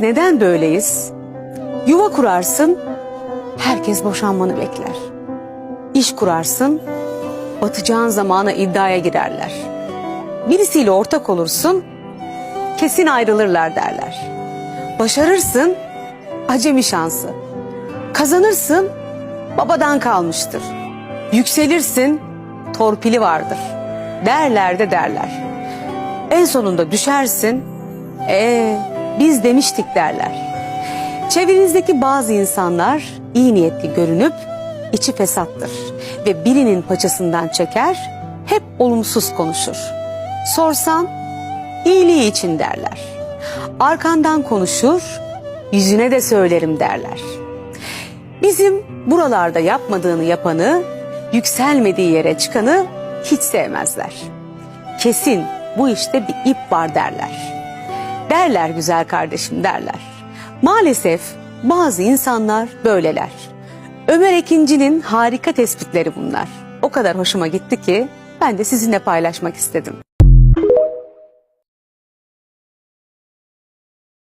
Neden böyleyiz? Yuva kurarsın, herkes boşanmanı bekler. İş kurarsın, batacağın zamana iddiaya girerler. Birisiyle ortak olursun, kesin ayrılırlar derler. Başarırsın, acemi şansı. Kazanırsın, babadan kalmıştır. Yükselirsin, torpili vardır. Derler de derler. En sonunda düşersin, ee, biz demiştik derler. Çevrenizdeki bazı insanlar iyi niyetli görünüp içi fesattır ve birinin paçasından çeker, hep olumsuz konuşur. Sorsan iyiliği için derler. Arkandan konuşur, yüzüne de söylerim derler. Bizim buralarda yapmadığını yapanı, yükselmediği yere çıkanı hiç sevmezler. Kesin bu işte bir ip var derler. Derler güzel kardeşim derler. Maalesef bazı insanlar böyleler. Ömer Ekinci'nin harika tespitleri bunlar. O kadar hoşuma gitti ki ben de sizinle paylaşmak istedim.